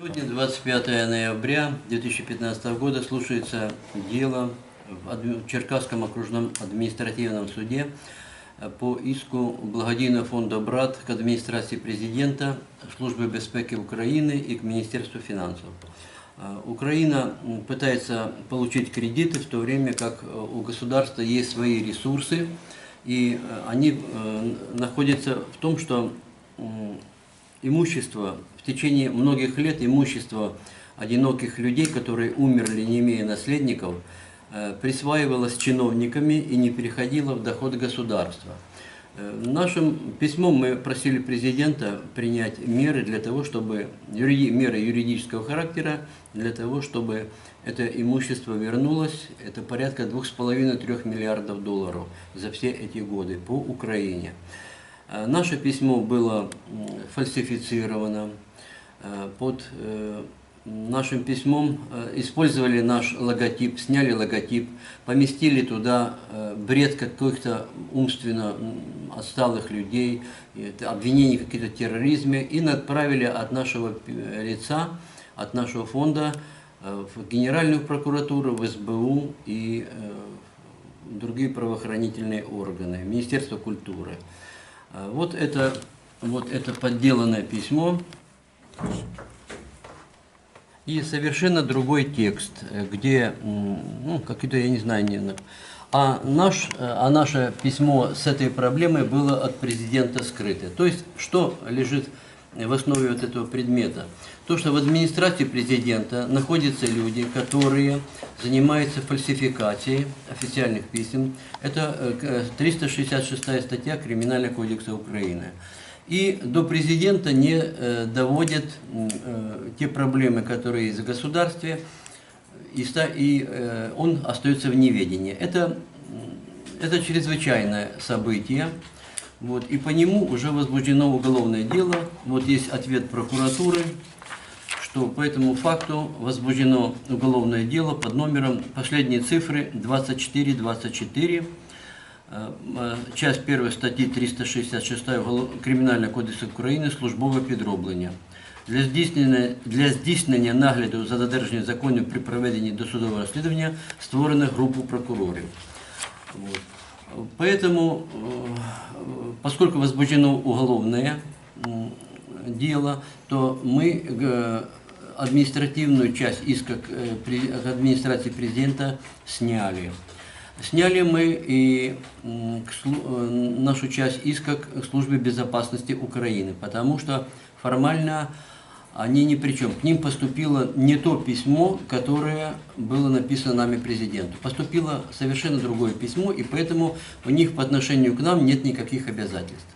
Сегодня 25 ноября 2015 года слушается дело в Черкасском окружном административном суде по иску благодійного фонду «Брат» к администрации президента, Службы безпеки Украины и к Министерству финансов. Э, Украина пытается получить кредиты, в то время как э, у государства есть свои ресурсы, и э, они э, находятся в том, что имущество, в течение многих лет имущество одиноких людей, которые умерли, не имея наследников, э, присваивалось чиновниками и не переходило в доход государства. Э, Нашим письмом мы просили президента принять меры для того, чтобы меры юридического характера для того, чтобы это имущество вернулось. Это порядка 2,5-3 миллиардов долларов за все эти годы по Украине. Э, Наше письмо было фальсифицировано. Э, Под э, нашим письмом использовали наш логотип, сняли логотип, поместили туда бред каких-то умственно отсталых людей, обвинения в какие-то терроризме и отправили от нашего лица, от нашего фонда в Генеральную прокуратуру, в СБУ и в другие правоохранительные органы, Министерство культуры. А, Вот это, вот это подделанное письмо и совершенно другой текст, где, ну, какие-то, я не знаю, не, а, наш, а наше письмо с этой проблемой было от президента скрыто. То есть, что лежит в основе вот этого предмета? То, что в администрации президента находятся люди, которые занимаются фальсификацией официальных писем. Это э, к- э, 366 статья Криминального кодекса Украины. И до президента не э, доводят э, те проблемы, которые есть в государстве, и, и э, он остается в неведении. Это, это чрезвычайное событие, вот, и по нему уже возбуждено уголовное дело. Вот есть ответ прокуратуры, что по этому факту возбуждено уголовное дело под номером последние цифры 2424, э, э, часть 1 статьи 366 Уголо- Кримінального кодексу України службове підроблення. Для здійснення, для здійснення нагляду за додержанням законів при проведенні досудового розслідування створена групу прокурорів. Поэтому, э, поскольку возбуждено уголовное дело, то мы э, административную часть иска к э, администрации президента сняли. Сняли мы и нашу часть иска к службе безопасности Украины, потому что формально они ни при чем. К ним поступило не то письмо, которое было написано нами президенту. Поступило совершенно другое письмо, и поэтому у них по отношению к нам нет никаких обязательств.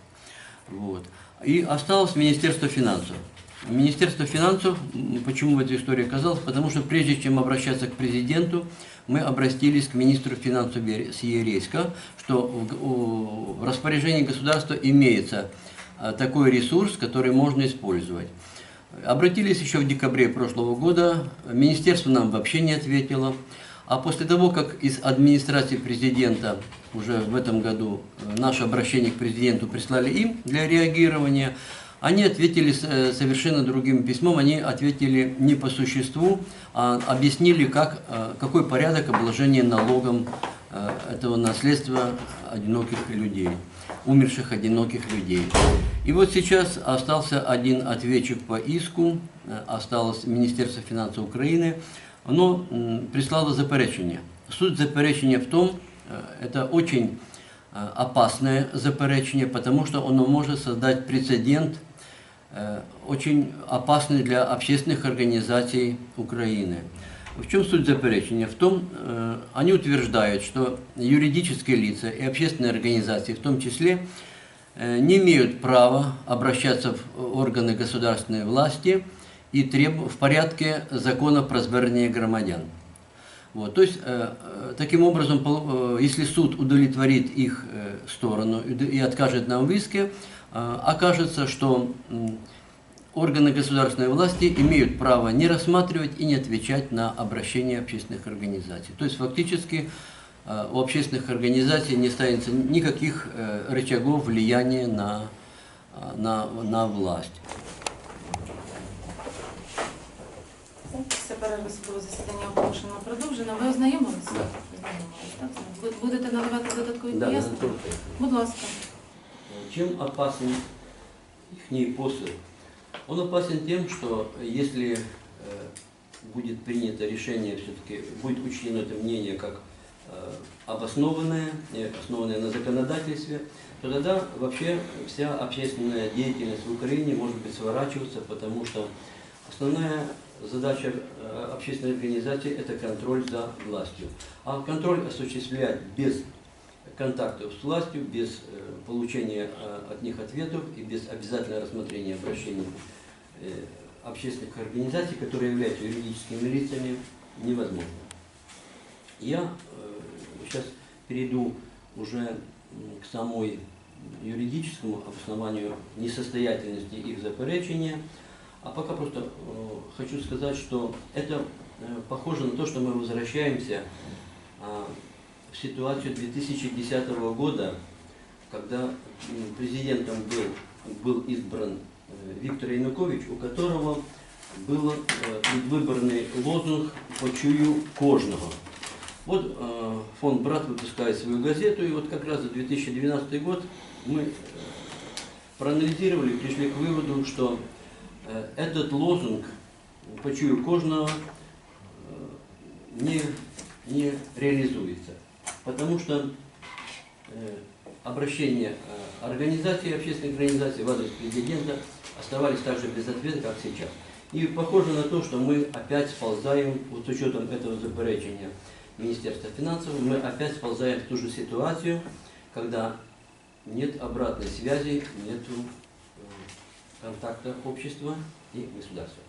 Вот. И осталось Министерство финансов. Министерство финансов, почему в этой истории оказалось? Потому что прежде чем обращаться к президенту, мы обратились к министру финансов Сиерейска, что в распоряжении государства имеется а, такой ресурс, который можно использовать. Обратились еще в декабре прошлого года, министерство нам вообще не ответило. А после того, как из администрации президента уже в этом году э, наше обращение к президенту прислали им для реагирования, они ответили э, совершенно другим письмом, они ответили не по существу, а объяснили, как, э, какой порядок обложения налогом этого наследства одиноких людей, умерших одиноких людей. И вот сейчас остался один ответчик по иску, э, осталось Министерство финансов Украины, оно прислало заперечение. Суть заперечения в том, э, это очень э, опасное заперечение, потому что оно может создать прецедент, очень опасный для общественных организаций Украины. В чем суть заперечения? В том, э, они утверждают, что юридические лица и общественные организации в том числе э, не имеют права обращаться в органы государственной власти и треб... в порядке закона про звернення громадян. Вот, то есть, э, э, таким образом, пол- э, если суд удовлетворит их э, сторону и откажет нам в иске, э, окажется, что м, органы государственной власти имеют право не рассматривать и не отвечать на обращения общественных организаций. То есть, фактически, э, у общественных организаций не останется никаких э, рычагов влияния на, э, на, на власть. Після перерви судове засідання оголошено продовжено. Ви ознайомилися? Да. Ознайомились, так? Ви Будете надавати додаткові Да, пояснення? да, только это. Будь ласка. Чем опасен их посыл? Он опасен тем, что если э, будет принято решение, все-таки будет учтено это мнение как э, обоснованное, основанное на законодательстве, то тогда вообще вся общественная деятельность в Украине может быть сворачиваться, потому что основная задача э, общественной организации – это контроль за властью. А контроль осуществлять без контактов с властью, без э, получения э, от них ответов и без обязательного рассмотрения обращений э, общественных организаций, которые являются юридическими лицами, невозможно. Я сейчас перейду уже к самой юридическому обоснованию несостоятельности их заперечения, а пока просто хочу сказать, что это похоже на то, что мы возвращаемся а, ситуацию 2010 года, когда президентом был, был избран э, Виктор Янукович, у которого был э, предвыборный лозунг «Почую кожного». Вот э, фонд «Брат» выпускает свою газету, и вот как раз за 2012 год мы проанализировали пришли к выводу, что этот лозунг «Почую кожного» не, не реализуется. Потому что э, обращения э, организаций, общественных организаций в адрес президента оставались так же без ответа, как сейчас. И похоже на то, что мы опять сползаем, вот с учетом этого заперечения Министерства финансов, мы опять сползаем в ту же ситуацию, когда нет обратной связи, нет контакта общества и государства.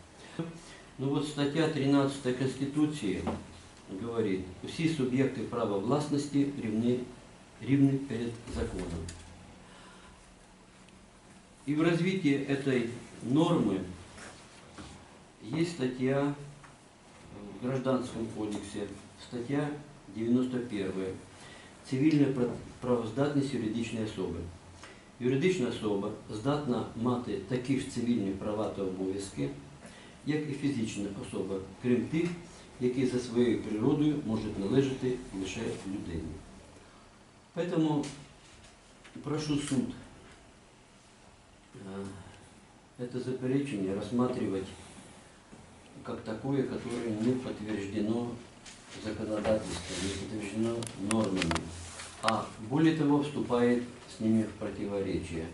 Ну вот статья 13 Конституции говорит, всі суб'єкти права власності рівні, рівні перед законом. И в развитии этой нормы есть статья в Гражданском кодексе, стаття 91. Цивільна пра- правоздатність юридичної особи. Юридична особа здатна мати такі ж цивільні права та обов'язки, як і фізична особа, крім тих, які за своєю природою можуть належати лише людині. Поэтому прошу суд э, это заперечение рассматривать как такое, которое не подтверждено законодательством, не подтверждено нормами, а более того вступает с ними в противоречие.